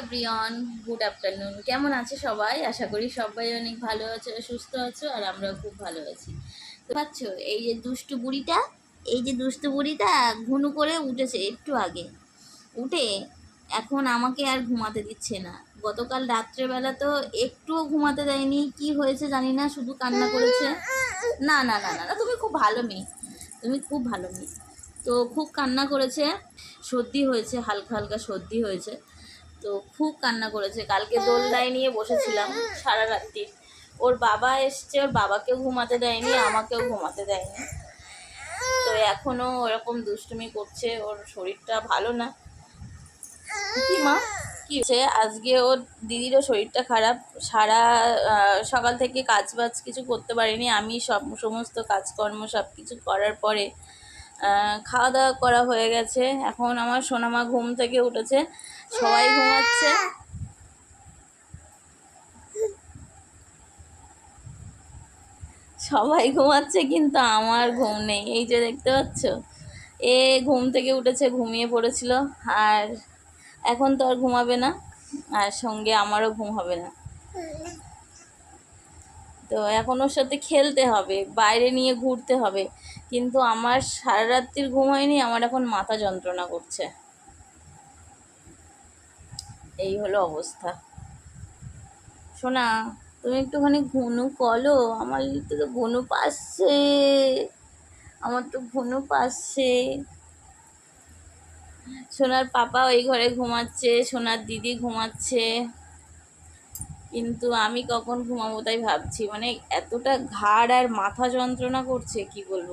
Everyone good afternoon কেমন আছে সবাই? আশা করি সবাই অনেক ভালো আছে, সুস্থ আছো, আর আমরা খুব ভালো আছি। তো পাচ্ছ এই যে দুষ্টু বুড়িটা, এই যে দুষ্টু বুড়িটা ঘুনু করে উঠেছে একটু আগে। উঠে এখন আমাকে আর ঘুমাতে দিচ্ছে না। গতকাল রাত্রেবেলা তো একটুও ঘুমাতে দেয়নি। কি হয়েছে জানি না, শুধু কান্না করেছে। না না না না, তুমি খুব ভালো মেয়ে। তুমি খুব ভালো মেয়ে। তো খুব কান্না করেছে। সর্দি হয়েছে, হালকা হালকা সর্দি হয়েছে। তো খুব কান্না করেছে। কালকে দোলদায় নিয়ে বসেছিলাম সারা রাত্রি। ওর বাবা এসছে, ওর বাবাকেও ঘুমাতে দেয়নি, আমাকেও ঘুমাতে দেয়নি। তো এখনও ওরকম দুষ্টুমি করছে, ওর শরীরটা ভালো না। কি মা? কি হচ্ছে আজকে ওর দিদিরও শরীরটা খারাপ। সারা সকাল থেকে কাজ বাজ কিছু করতে পারিনি। আমি সব, সমস্ত কাজকর্ম সব কিছু করার পরে খাওয়া দাওয়া করা হয়ে গেছে। এখন আমার সোনামা ঘুম থেকে উঠেছে। সবাই ঘুমাচ্ছে। সবাই ঘুমাচ্ছে কিন্তু আমার ঘুম নেই। এই যে দেখতে পাচ্ছ? এ ঘুম থেকে উঠেছে, ঘুমিয়ে পড়েছিল। আর এখন তো আর ঘুমাবে না। আর সঙ্গে আমারও ঘুম হবে না। তো এখন ওর সাথে খেলতে হবে, বাইরে নিয়ে ঘুরতে হবে। কিন্তু আমার সারা রাত্রির ঘুম হয়নি, আমার এখন মাথা যন্ত্রণা করছে। এই হলো অবস্থা। শোনা তুমি একটুখানি ঘুনু কলো, আমার তো ঘুনু পাচ্ছে। আমার তো ঘুনু পাচ্ছে। সোনার পাপা ওই ঘরে ঘুমাচ্ছে, সোনার দিদি ঘুমাচ্ছে। কিন্তু আমি কখন ঘুমাবো তাই ভাবছি। মানে এতটা ঘাড় আর মাথা যন্ত্রণা করছে, কি বলব?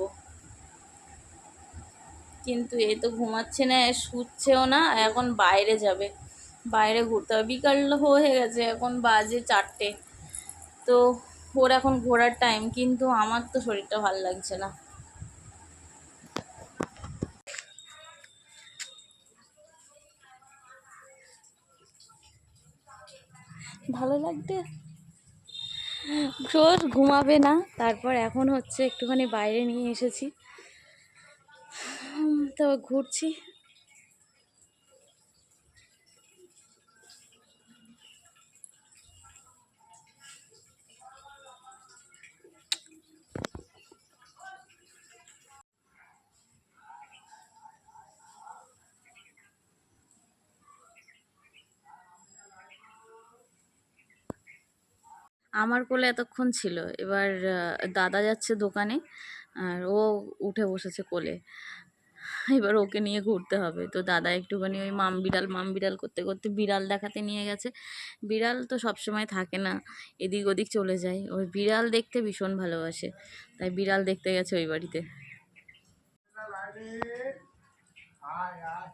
কিন্তু এ তো ঘুমাচ্ছে না শুচ্ছেও না, এখন বাইরে যাবে। বাইরে ঘুরতে হবে। বিকাল হয়ে গেছে, এখন বাজে চারটে। তো ওর এখন ঘোরার টাইম কিন্তু আমার তো শরীরটা ভালো লাগছে না। ভালো লাগবে? রোজ ঘুমাবে না। তারপর এখন হচ্ছে একটুখানি বাইরে নিয়ে এসেছি। তো ঘুরছি। আমার কোলে এতক্ষণ ছিল। এবার দাদা যাচ্ছে দোকানে, আর ও উঠে বসেছে কোলে। এবার ওকে নিয়ে ঘুরতে হবে। তো দাদা একটুখানি ওই মাম বিড়াল মাম বিড়াল করতে করতে বিড়াল দেখাতে নিয়ে গেছে। বিড়াল তো সবসময় থাকে না, এদিক ওদিক চলে যায়। ওই বিড়াল দেখতে ভীষণ ভালোবাসে, তাই বিড়াল দেখতে গেছে ওই বাড়িতে। আয় আয়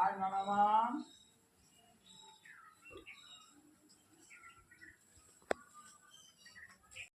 আয়